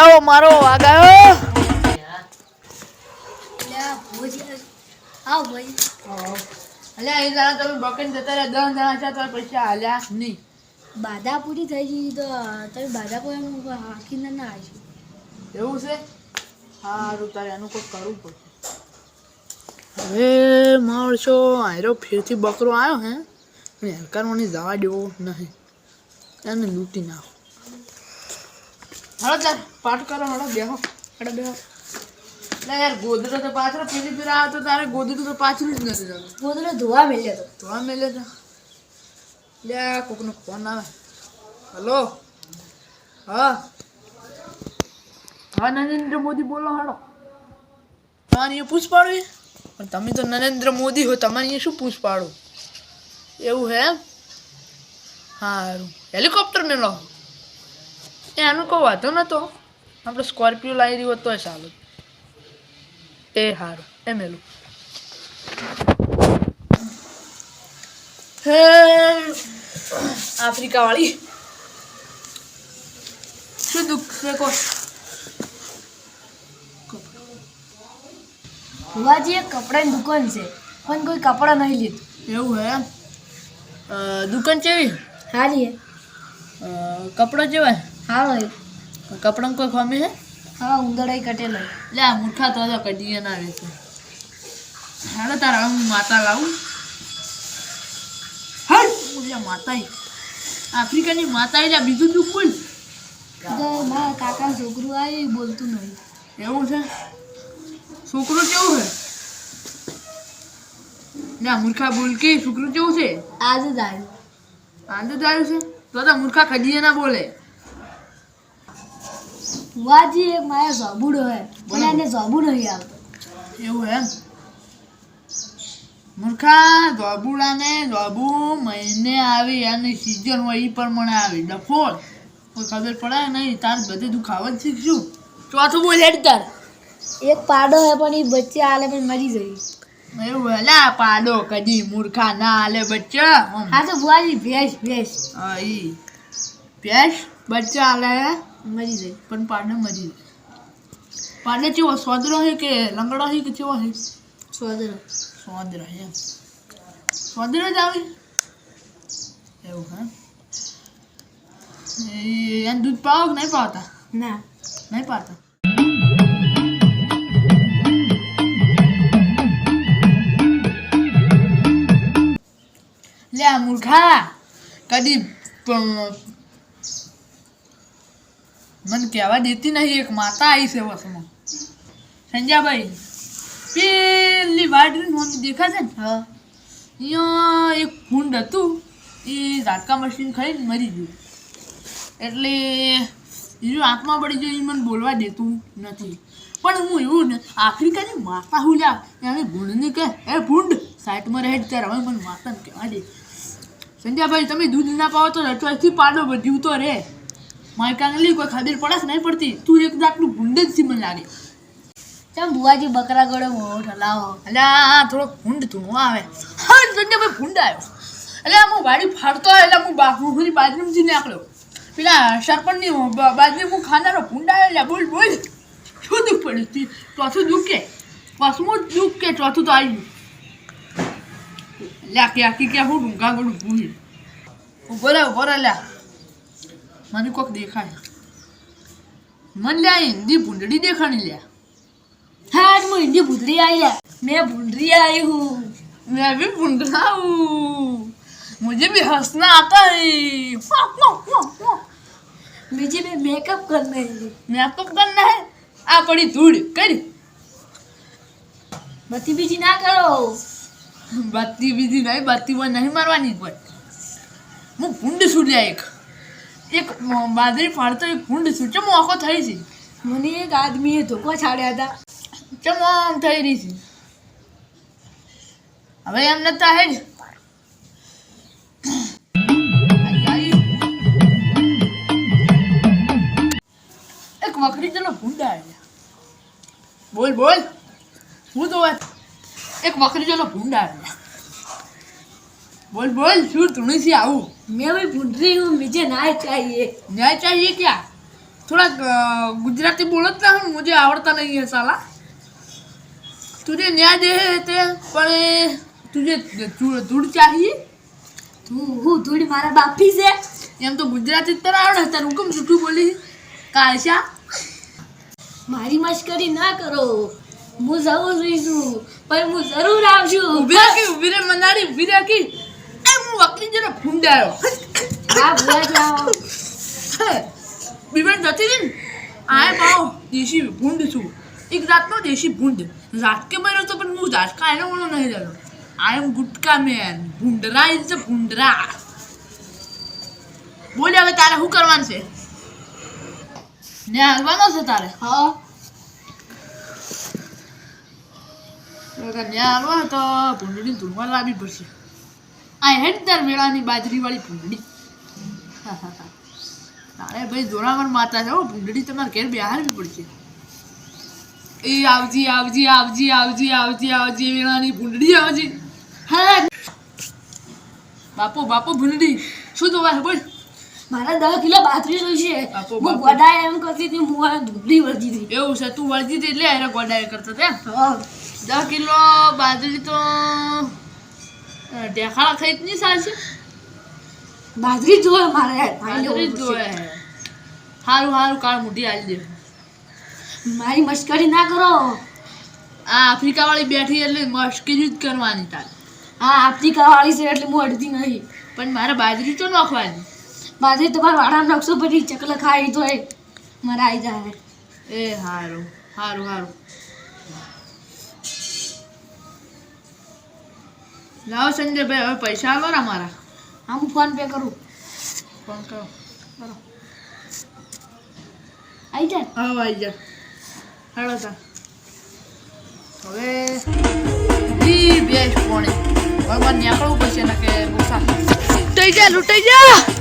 આવ્યો મારો આવ્યો આવ ભાઈ અલ્યા એ જણા તમે બકન જતા રહ્યા દસ જણા છે તો પૈસા હાલ્યા નહીં બાધા પૂરી થઈ ગઈ તો તમે બાધા પૂરી હાકીને ના આવી એવું છે? સારું તારે એનું કોઈ કરવું પડશે. હવે માણસો આયરો ફેરથી બકરો આવ્યો હે પણ હેરકારવાની જવા દેવો નહીં. એને લૂંટી નાખો. હળો તાર પાઠ કરો હળો બેહો હળો બેહો. ના યાર ગોદડો તો પાછળ પેલી ફેર આવ્યો તો તારે ગોદડું તો પાછળ જ નથી જતું. ગોદડો ધોવા મેલ્યો તો. તો આ મેલે તો. લે કોકનો ફોન આવે. હલો. હા. હા નરેન્દ્ર મોદી બોલો હાલો. તમારે અહીંયા પૂછ પાડવી. પણ તમે તો નરેન્દ્ર મોદી હો તમારે અહીંયા શું પૂછ પાડો એવું હે હા હેલિકોપ્ટર હેલિકોપ્ટર મેલો. એ આનું કોઈ વાંધો નતો. આપણે સ્કોર્પિયો લાવી રહ્યો તોય સારું એ સારું એ મેલું હે આફ્રિકા વાળી શું દુઃખ છે કો ભુવાજી એક કપડાની દુકાન છે પણ કોઈ કપડા નહીં લીધું. એવું હે એમ? દુકાન કેવી? સારી હે કપડાં હારો હે કપડાં કોઈ ખમી છે? હા ઉંદડાઈ કટેલો. લે આ મૂર્ખા તો કઢીએ ના આવે છે હાલો તારા હું માતા લાવું. હટ! ઓલા માતા આફ્રિકાની માતા એટલે બીજું તો મારા કાકા છોકરું આવી બોલતું નહીં. એવું છે? છોકરું કેવું છે? ના મૂર્ખા બોલ કે છોકરું કેવું છે? આજે જ આવ્યું આંધો જ આવ્યું છે? તો તો મૂર્ખા કઢીએ ના બોલે. ભુવાજી એક મારા ઝબુડો હે. પણ એને ઝબુ નહીં આવતો. એવું એમ? મૂર્ખા ધોબુડાને ધોબુ મહિને આવી અને સિઝન હોય એ પ્રમાણે આવી. ડફોળ કોઈ ખબર પડે નહીં. તાર બધે તું ખાવા જ શીખશું. ચોથું બોલ હેડ તાર. એક પાડો હે પણ એ બચ્ચે આલે પણ મરી જઈ એવું હેલા પાડો કદી મૂર્ખા ના હાલે બચ્ચા. હા તો ભુવાજી ભેશ ભેશ હા ઈ. ભેંસ બચ્ચા હાલે મરી જઈ પણ પાડો મરી જાય પાડો ચેવો સોદરો છે કે લંગડો છે કે ચેવો છે સોદરો સોદરો છે એમ સોદરો જ આવે એવું હા એ એને દૂધ પાવો કે નહીં પાવતા ના નહીં પાતા લે આ મૂર્ખા કદી પ- મને કહેવા દેતી નહીં એક માતા આવી છે વસમાં. સંજાભાઈ પેલી વાડરી મમ્મી દેખાશે ને? હા. અહીંયા એક ફૂંડ હતું એ ઝાટકા મશીન ખાઈને મરી ગયું. એટલે બીજું આંખમાં પડી ગયું એ મને બોલવા દેતું નથી. પણ હું એવું ને આફ્રિકાની માતા હું લ્યા એને ગુણને કે એ ફૂંડ સાઈડમાં રહે ત્યારે. હવે મને માતાને કહેવા દે. સંધ્યાભાઈ તમે દૂધ ના પાવો તો રચવાથી પાડો બધું તો રે મારી કાંગલી કોઈ ખબર પડાશ નહીં પડતી. તું એક જાતનું ભૂંડ જ સી મને લાગે. ચમ ભુવાજી બકરા ગળે મોઢ હલાવો અલ્યા થોડો ભૂંડ તું આવે. હા સંજયભાઈ ભૂંડ આવ્યો. એટલે હું વાડી ફાડતો એટલે હું બા હું ખુદી બાજરીમાંથી નીકળ્યો. પેલા સરપંચની બાજરી હું ખાનારો ભૂંડ આવ્યો બોલ બોલ. શું દુઃખ પડ્યું તી? ચોથું દુઃખ? કે પાંચમું દુઃખ કે ચોથું તો આવી ગયું લ્યા કે આખી ક્યાં હું ડુંગા ગળું ભૂલ ઊભો રે લ્યા મને કોક દેખાય મને લ્યા હિન્દી ભૂંડડી દેખાણી લ્યા હા હું હિન્દી ભૂતરી આવી લે મેં ભૂંડરી આવી હું मैं भी भूंडा हूँ मुझे भी हंसना आता है બીજી મેં મેકઅપ કરને मेकअप करना है आ पड़ी धूड़ कर બધી બીજી ના કરો बत्ती बीती नहीं बत्ती वो नहीं मारवानी कोई હું ભૂંડ છૂટ્યા એક એક બાદરી ફાડતો એક ભૂંડ છું. ચમ આખો થઈ છે? મને એક આદમીએ ધોકો છાડ્યા હતા. ચમ આમ થઈ રહી છે? હવે એમ નતા હે જ. એક વખરી ચલો ભૂંડા આવ્યા. બોલ બોલ. હું તો વાત એક વખરી ચલો ભૂંડા આવ્યા. બોલ બોલ શું તુણી છે આવું? મેં ભાઈ પૂછ હું મુझे ના ચાહીએ. ના ચાહીએ ક્યાં? થોડા ગુજરાતી બોલો જ ના મુજે આવડતા નહીં હે સાલા. તુજે ન્યા દે તે પણ તુજે ધૂળ ચાહીએ? તું હું ધૂળ મારા બાપી છે. એમ તો ગુજરાતી જ તને આવડે તારે હુકમ જૂઠું બોલી. કાલશા મારી મશ્કરી ના કરો. હું જવું જોઈશું પણ હું જરૂર આવશું ઊભી રાખી ઊભી રે મનારી ઊભી રાખી. વકલી જરા ફૂંડાયો હા ભૂલા જાઓ બીમાર જતી રહી આય પાવ દેશી ભૂંડ છું. એક જાતનો દેશી ભૂંડ. ઝાટકે બન્યો તો પણ હું ઝાટકા એનો ઓળો નહીં જતો આઈ એમ ગુટકા મેન ભૂંડરા ઇઝ ભૂંડરા. બોલ હવે તારે શું કરવાનું છે? ને હાલવાનો છે તારે? હા. ને હાલવા તો ભૂંડડી ધૂળમાં પડશે. આ હેડ તાર વેળાની બાજરીવાળી ભૂંડડી. હા ભાઈ જોરાવર માતા છે હો ભૂંડડી તમારે ઘેર બેહારવી પડશે. એ આવજી આવજી આવજી આવજી આવજી આવજી વેળાની ભૂંડડી આવજી. હા. બાપો બાપો ભૂંડડી શું તો છે બોલ મારા દસ કિલો બાજરી જોઈશે. હું બાપો. ગોડા એમ કરતી હતી હું આ ધૂબડી વળતી હતી. એવું છે તું વળતી હતી એટલે એને એ કરતો તે દસ કિલો બાજરી તો જ નહીં ચાલશે બાજરી જોવે મારે બાજરી જોવે સારું સારું કાળ મૂઢી આલી દે. મારી મશ્કરી ના કરો. આ આફ્રિકા વાળી બેઠી એટલે મશ્કરી જ કરવાની તાર. આ આફ્રિકા વાળી છે એટલે હું અડધી નહીં. પણ મારે બાજરી તો નાખવાની? બાજરી તમારા વાળા નાખશો પછી ચકલ ખાઈ તો મારે આવી જાય. એ સારું સારું સારું લાવો સંજયભાઈ હવે પૈસા આલો ને મારા હા હું ફોન પે કરું. ફોન કરો. કરો. આવી જાય હા આવી જા. હેડો તા. હવે જી આઈ પોણે. હવે મારે નીકળવું પડશે ને કે લૂંટાઈ જા લૂંટાઈ જા.